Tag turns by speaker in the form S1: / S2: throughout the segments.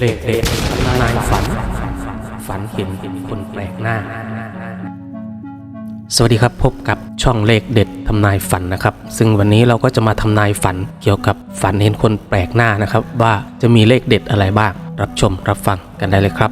S1: เลขเด็ดทำนายฝัน ฝันเห็นคนแปลกหน้า สวัสดีครับพบกับช่องเลขเด็ดทำนายฝันนะครับ ซึ่งวันนี้เราก็จะมาทำนายฝันเกี่ยวกับฝันเห็นคนแปลกหน้านะครับ ว่าจะมีเลขเด็ดอะไรบ้าง รับชมรับฟังกันได้เลยครับ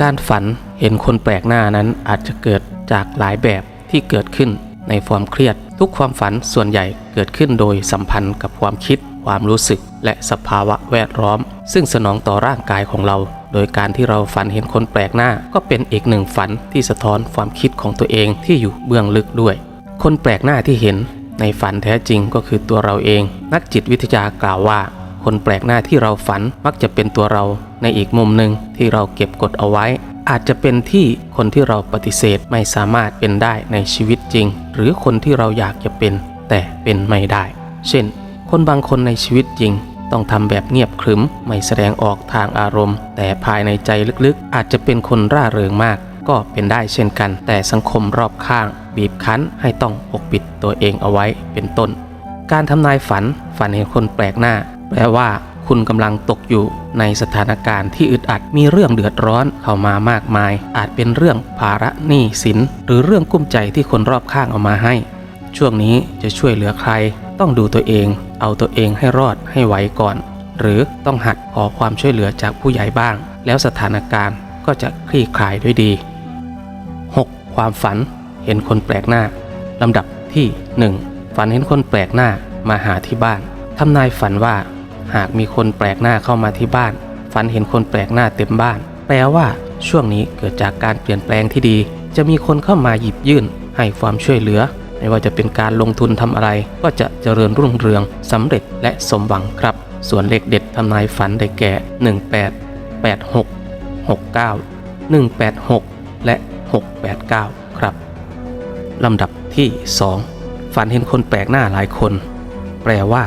S1: การฝันเห็นคนแปลกหน้านั้นอาจจะเกิดจากหลายแบบที่เกิดขึ้นในความเครียด ทุกความฝันส่วนใหญ่เกิดขึ้นโดยสัมพันธ์กับความคิด ความรู้สึก และสภาวะแวดล้อม ซึ่งสนองต่อร่างกายของเรา โดยการที่เราฝันเห็นคนแปลกหน้า ก็เป็นอีกหนึ่งฝันที่สะท้อนความคิดของตัวเองที่อยู่เบื้องลึกด้วย คนแปลกหน้าที่เห็น ในฝันแท้จริงก็คือตัวเราเอง นักจิตวิทยากล่าวว่า คนแปลกหน้าที่เราฝันมักจะเป็นตัวเรา ในอีกมุมหนึ่งที่เราเก็บกดเอาไว้อาจจะเป็นที่คนที่เราปฏิเสธไม่สามารถเป็นได้ในชีวิตจริง หรือคนที่เราอยากจะเป็น แต่เป็นไม่ได้ เช่น คนบางคนในชีวิตจริง ต้องทำแบบเงียบขรึม ไม่แสดงออกทางอารมณ์ แต่ภายในใจลึกๆ อาจจะเป็นคนร่าเริงมาก ก็เป็นได้เช่นกัน แต่สังคมรอบข้าง บีบคั้นให้ต้องปกปิดตัวเองเอาไว้เป็นต้น การทำนายฝันฝันเห็นคนแปลกหน้า แปลว่าคุณกำลังตกอยู่ในสถานการณ์ที่อึดอัดมีเรื่องเดือดร้อนเข้ามามากมาย อาจเป็นเรื่องภาระหนี้สิน หรือเรื่องกุ้มใจที่คนรอบข้างเอามาให้ ช่วงนี้จะช่วยเหลือใคร ต้องดูตัวเอง เอาตัวเองให้รอดให้ไหวก่อน หรือต้องหัดขอความช่วยเหลือจากผู้ใหญ่บ้าง แล้วสถานการณ์ก็จะคลี่คลายด้วยดี 6. ความฝันเห็นคนแปลกหน้าลำดับที่ 1 ฝันเห็นคนแปลกหน้ามาหาที่บ้านทำนายฝันว่า หากมีคนแปลกหน้าเข้ามาที่บ้าน ฝันเห็นคนแปลกหน้าเต็มบ้าน แปลว่า ช่วงนี้เกิดจากการเปลี่ยนแปลงที่ดี จะมีคนเข้ามาหยิบยื่น ให้ความช่วยเหลือ ไม่ว่าจะเป็นการลงทุนทำอะไร ก็จะเจริญรุ่งเรืองสำเร็จและสมหวังครับ ส่วนเลขเด็ดทำนายฝันได้แก่ 18 86 69 186 และ 689 ครับลำดับที่ 2 ฝันเห็นคนแปลกหน้าหลายคน แปลว่า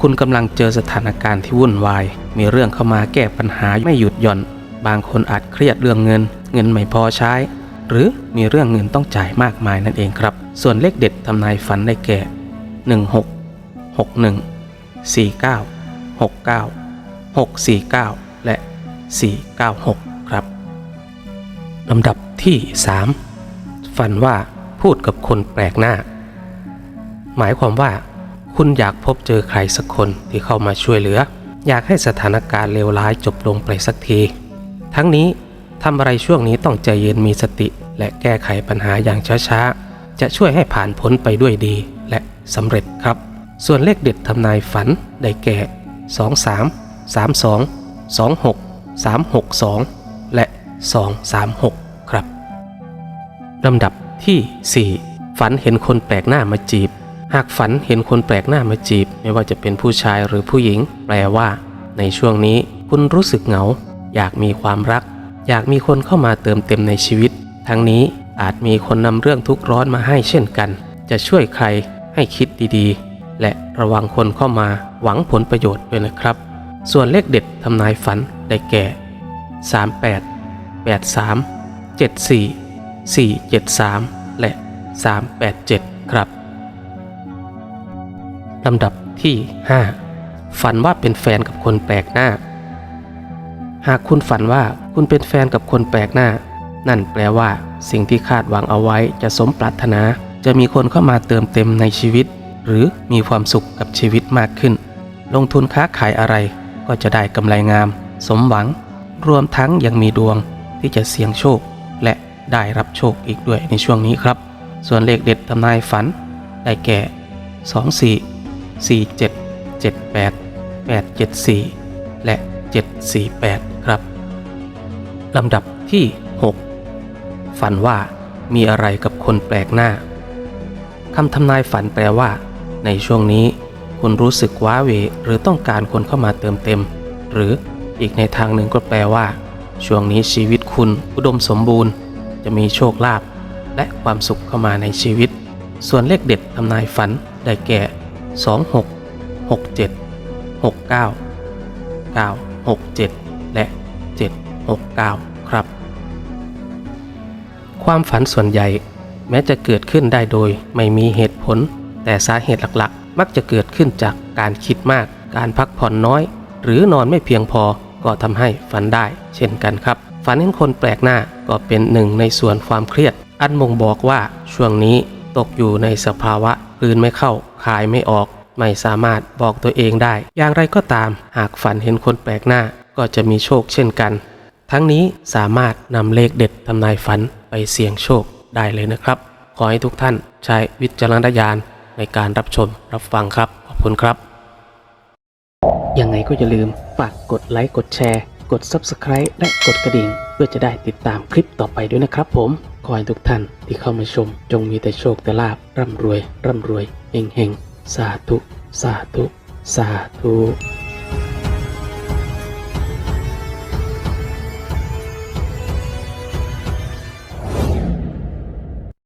S1: คุณกำลังเจอสถานการณ์ที่วุ่นวาย มีเรื่องเข้ามาแก้ปัญหาไม่หยุดหย่อน บางคนอาจเครียดเรื่องเงิน เงินไม่พอใช้ หรือมีเรื่องเงินต้องจ่ายมากมายนั่นเองครับ ส่วนเลขเด็ดทำนายฝันได้แก่ 16 61 49 69 649 และ 496 ครับลำดับที่ 3 ฝันว่าพูดกับคนแปลกหน้า หมายความว่า คุณอยากพบเจอใครสักคนที่เข้ามาช่วยเหลือ อยากให้สถานการณ์เลวร้ายจบลงไปสักที ทั้งนี้ ทำอะไรช่วงนี้ต้องใจเย็นมีสติ และแก้ไขปัญหาอย่างช้าๆ จะช่วยให้ผ่านพ้นไปด้วยดี และสำเร็จครับ ส่วนเลขเด็ดทำนายฝันได้แก่ 23 32 26 362 และ 236 ครับลำดับที่ 4 ฝันเห็นคนแปลกหน้ามาจีบ หากฝันเห็นคนแปลกหน้ามาจีบ ไม่ว่าจะเป็นผู้ชายหรือผู้หญิง แปลว่า ในช่วงนี้คุณรู้สึกเหงา อยากมีความรัก อยากมีคนเข้ามาเติมเต็มในชีวิต ทั้งนี้อาจมีคนนำเรื่องทุกข์ร้อนมาให้เช่นกัน จะช่วยใครให้คิดดีๆ และระวังคนเข้ามาหวังผลประโยชน์ด้วยนะครับ ส่วนเลขเด็ดทำนายฝันได้แก่ 38 83 74 473 และ 387 ครับลำดับที่ 5 ฝันว่าเป็นแฟนกับคนแปลกหน้า หากคุณฝันว่าคุณเป็นแฟนกับคนแปลกหน้า นั่นแปลว่า สิ่งที่คาดหวังเอาไว้จะสมปรารถนา จะมีคนเข้ามาเติมเต็มในชีวิต หรือมีความสุขกับชีวิตมากขึ้น ลงทุนค้าขายอะไรก็จะได้กำไรงาม สมหวัง รวมทั้งยังมีดวงที่จะเสี่ยงโชค และได้รับโชคอีกด้วยในช่วงนี้ครับ ส่วนเลขเด็ดทำนายฝัน ได้แก่ 24 47 78 874 และ 748 ลำดับที่ 6 ฝันว่ามีอะไรกับคนแปลกหน้าคำทำนายฝันแปลว่า ในช่วงนี้ คุณรู้สึกว้าเหวหรือต้องการคนเข้ามาเติมเต็ม หรืออีกในทางหนึ่งก็แปลว่า ช่วงนี้ชีวิตคุณอุดมสมบูรณ์ จะมีโชคลาภและความสุขเข้ามาในชีวิต ส่วนเลขเด็ดทำนายฝันได้แก่ 26 67 69 967 และ 7 769 ครับ ความฝันส่วนใหญ่แม้จะเกิดขึ้นได้โดยไม่มีเหตุผล แต่สาเหตุหลักๆ มักจะเกิดขึ้นจากการคิดมาก การพักผ่อนน้อย หรือนอนไม่เพียงพอก็ทำให้ฝันได้ เช่นกันครับ ฝันเห็นคนแปลกหน้าก็เป็นหนึ่งในส่วนความเครียด อันบ่งบอกว่าช่วงนี้ตกอยู่ในสภาวะกลืนไม่เข้าคายไม่ออก ไม่สามารถบอกตัวเองได้ อย่างไรก็ตาม หากฝันเห็นคนแปลกหน้าก็จะมีโชคเช่นกัน ทั้งนี้สามารถนำเลขเด็ดทำนายฝันไปเสี่ยงโชคได้เลยนะครับ ขอให้ทุกท่านใช้วิจารณญาณในการรับชมรับฟังครับ ขอบคุณครับ ยังไงก็อย่าลืมฝากกดไลค์กดแชร์ กด Subscribe และกดกระดิ่ง เพื่อจะได้ติดตามคลิปต่อไปด้วยนะครับผม ขอให้ทุกท่านที่เข้ามาชม จงมีแต่โชคแต่ลาบร่ำรวย ร่ำรวยเฮงเฮงสาธุ สาธุ สาธุ